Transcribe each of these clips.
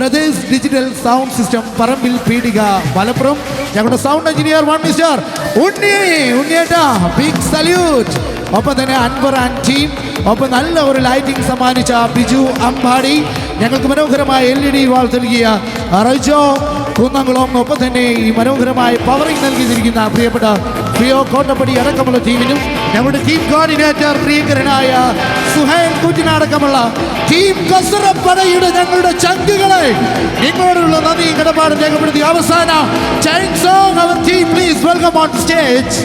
Brothers digital sound system Parambil Peedika Malappuram ഞങ്ങളുടെ sound engineer one mister Unni ഉണ്ണിയേട്ടാ big salute ഒപ്പം തന്നെ Anwar and team ഒപ്പം നല്ല ഒരു ലൈറ്റിംഗ് സമ്മാനിച്ച ബിജു അമ്പാടി. ഞങ്ങൾക്ക് മനോഹരമായ എൽ ഇ ഡി വാൾ നൽകിയ റൈജോ കുന്നംകുളം ഒപ്പം തന്നെ ഈ മനോഹരമായ പവറിംഗ് നൽകിയിരിക്കുന്ന പ്രിയപ്പെട്ട പ്രിയോ കോട്ടപ്പടി അടക്കമുള്ള ടീമിനും നമ്മുടെ ടീം കോർഡിനേറ്റർ പ്രിയങ്കരനായ സുഹൈൽ കുറ്റിനടക്കമുള്ള ടീം കസറപ്പടയുടെ ഞങ്ങളുടെ ചങ്കുകളെ നിങ്ങളോടുള്ള നന്ദി കടപാട് രേഖപ്പെടുത്തി. അവസാന chain song our team please welcome on stage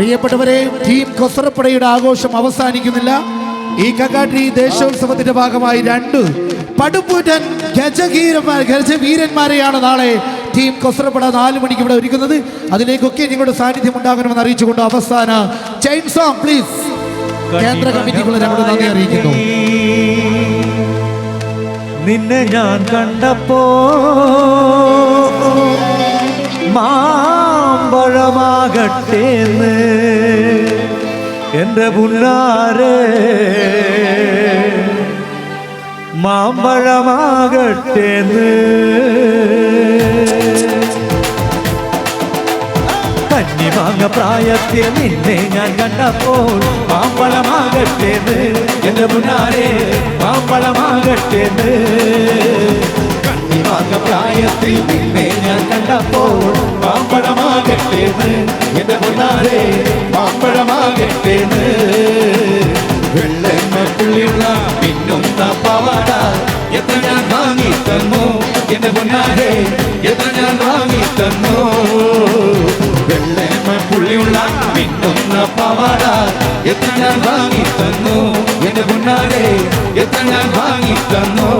പ്രിയപ്പെട്ടവരെ ടീം കൊസറപ്പടയുടെ ആഘോഷം അവസാനിക്കുന്നില്ല. ഈ കക്കാട്ടി ദേശോത്സവത്തിന്റെ ഭാഗമായി രണ്ട് പടുപ്പൂറ്റൻ ഗജകീരന്മാർ ഗജവീരന്മാരെയാണ് നാളെ ടീം കൊസറപ്പട നാല് മണിക്ക് ഇവിടെ ഒരുക്കുന്നത്. അതിലേക്കൊക്കെ നിങ്ങളുടെ സാന്നിധ്യം ഉണ്ടാകണമെന്ന് അറിയിച്ചുകൊണ്ട് അവസാന ചൈൻ സോങ് പ്ലീസ് കേന്ദ്ര കമ്മിറ്റിക്കുള്ള ഞങ്ങളുടെ നന്ദി അറിയിക്കുന്നു. നിന്നെ ഞാൻ കണ്ടപ്പോ മാമ്പഴമാകട്ടേന്ന് എന്റെ പുല്ലാരെ മാമ്പഴമാകട്ടേന്ന്. കന്നിമാങ്ങ പ്രായത്തിൽ നിന്നെ ഞാൻ കണ്ടപ്പോൾ മാമ്പഴമാകട്ടേന്ന് എന്റെ മുന്നാരെ മാമ്പഴമാകട്ടേന്ന്. കന്നിമാങ്ങ പ്രായത്തിൽ നിന്നെ போல் மாம்பழமாகட்டேன்னு எந்த பொன்னாரே மாம்பழமாகட்டேன்னு. வெள்ளை மக்குள்ளா இன்னும் தப்பாவாடா எத்தனை வாங்கி தன்னோ எந்த பொன்னாரே எத்தனை வாங்கி தன்னோ வெள்ளை மக்குள்ளியுள்ளா இன்னும் தப்பாவாடா எத்தனை வாங்கி தன்னோ எந்த பொன்னாரே எத்தனை வாங்கி தன்னோ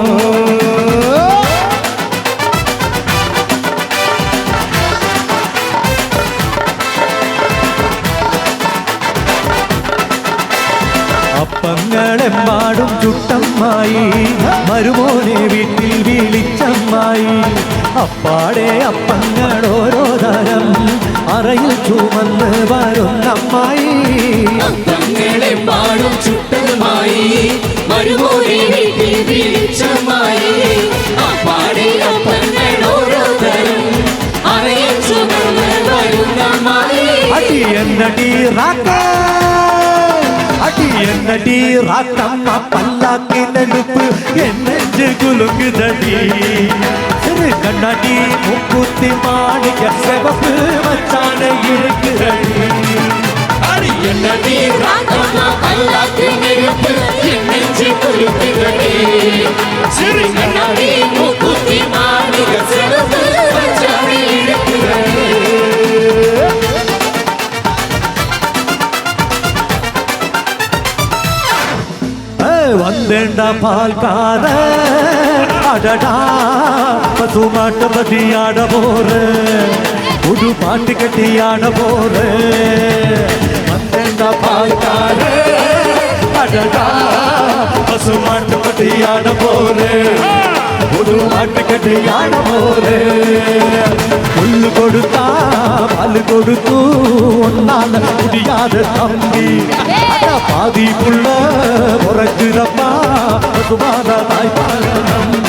അപ്പാടെ അപ്പങ്ങൾ ഓരോ തരം അറയിൽ ചുമന്ന് വരുന്നമ്മായി അമ്മായി പാടും ചുട്ടതുമായി മരുമോനെ വീട്ടിൽ വിളിച്ചമായി അപ്പാടെ തരം അറിയാൻ ചുമന്ന് വരുന്നമായി അടി എന്നടി റാക്ക റാക്കമ്മ പല്ലാക്കിനെടുപ്പ് എന്നെ കുലുങ്ങുതടി இருக்கு கண்ணாடி முக்கூத்தி மாணிக்க செவப்பு மச்சான இருக்கிறது. அது என்னடி ராஜமா பல்லாக்கு நெருப்பு என்னெஞ்சு குறிப்பிடடி சிறு கண்ணாடி முக்கூத்தி மாணிக்க செவப்பு மச்சான இருக்கிறது. வந்தேண்டா அடடா. பசுமாட்ட பத்தி ஆட போற. புது பாட்டு கட்டி ஆட போற. வந்தேண்டா பாய்க்காரு அடடா பசுமாட்டு பத்தி ஆட போற. புது பாட்டு கட்டி ஆட போற. புல்லு கொடுத்தா பால் கொடுத்து ஒன்னால முடியாத தம்பி. பாதி புள்ள பிறக்குறப்பா பசுமாதா தாய்ப்பால.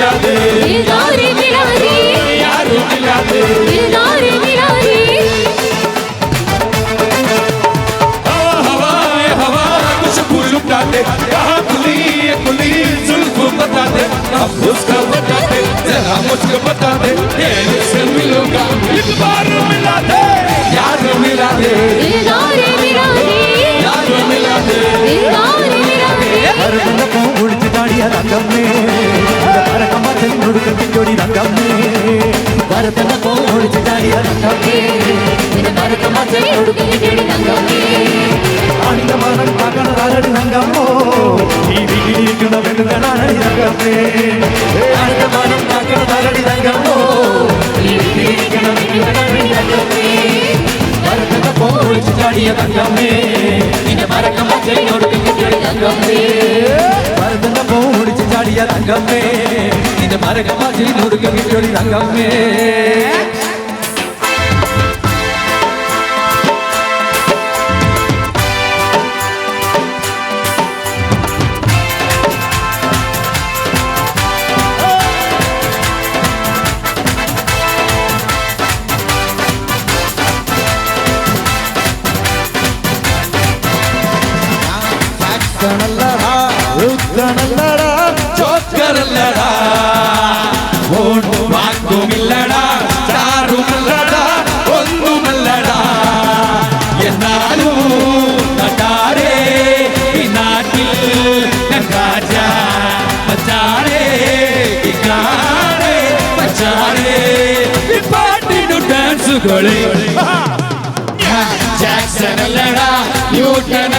இல்லாது யாரும் இல்லாது बताते कहा खुली ये खुली जुल्फ बताते। अब उसका बताते जरा मुझको बताते। ये से मिलूँगा इस बार मिला दे यार मिला दे यार मिला दे यार मिला दे மணிய தங்கம்மே பறக்கம்மா செங்கொடுக்க பிஞ்சோடி தங்கம்மே பரத்தன போடிச்சு தாடிய தங்கம்மே பறக்கம்மா செங்கொடுக்க பிஞ்சோடி தங்கம்மே ஆணிந்த மகன் பார்க்கணும் அரடி தங்கம்மோ நீ வீட்டிலிருக்கணும் வெங்கடானடி தங்கம்மே ஆணிந்த மகன் பார்க்கணும் அரடி தங்கம்மோ நீ வீட்டிலிருக்கணும் வெங்கடானடி தங்கம்மே பரத்தன போடிச்சு தாடிய தங்கம்மே நீங்க பறக்கம்மா செங்கொடுக்க பிஞ்சோடி தங்கம்மே விளையாடிய தங்கமே. இந்த மரக மாதிரி நொறுக்க விட்டொழி தங்கமே. நல்லதா நல்லதா ഡാൻസുകളെ ഞാൻ ജാക്സൺ അല്ലടാ Newton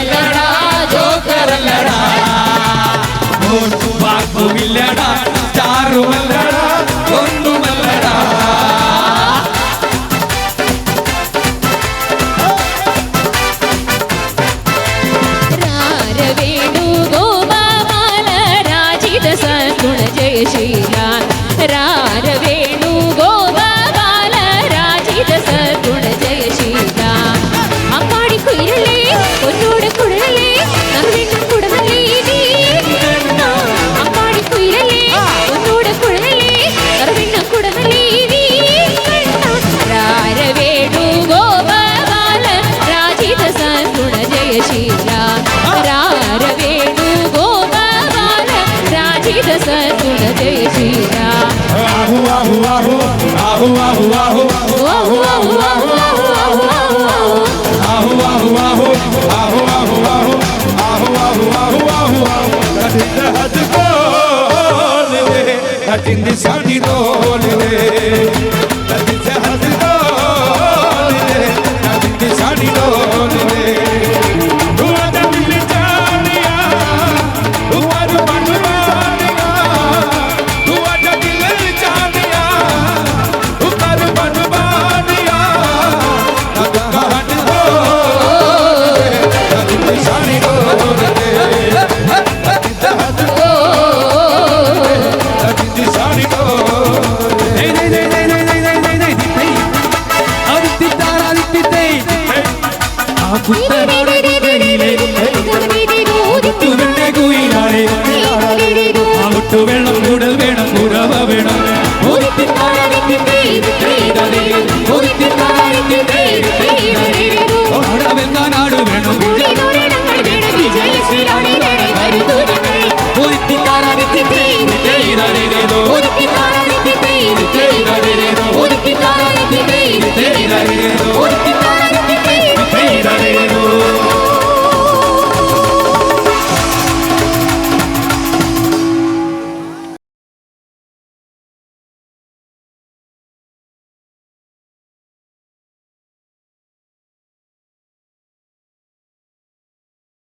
Hatin di sadi dole, Kuttanad കുട്ടനിലെ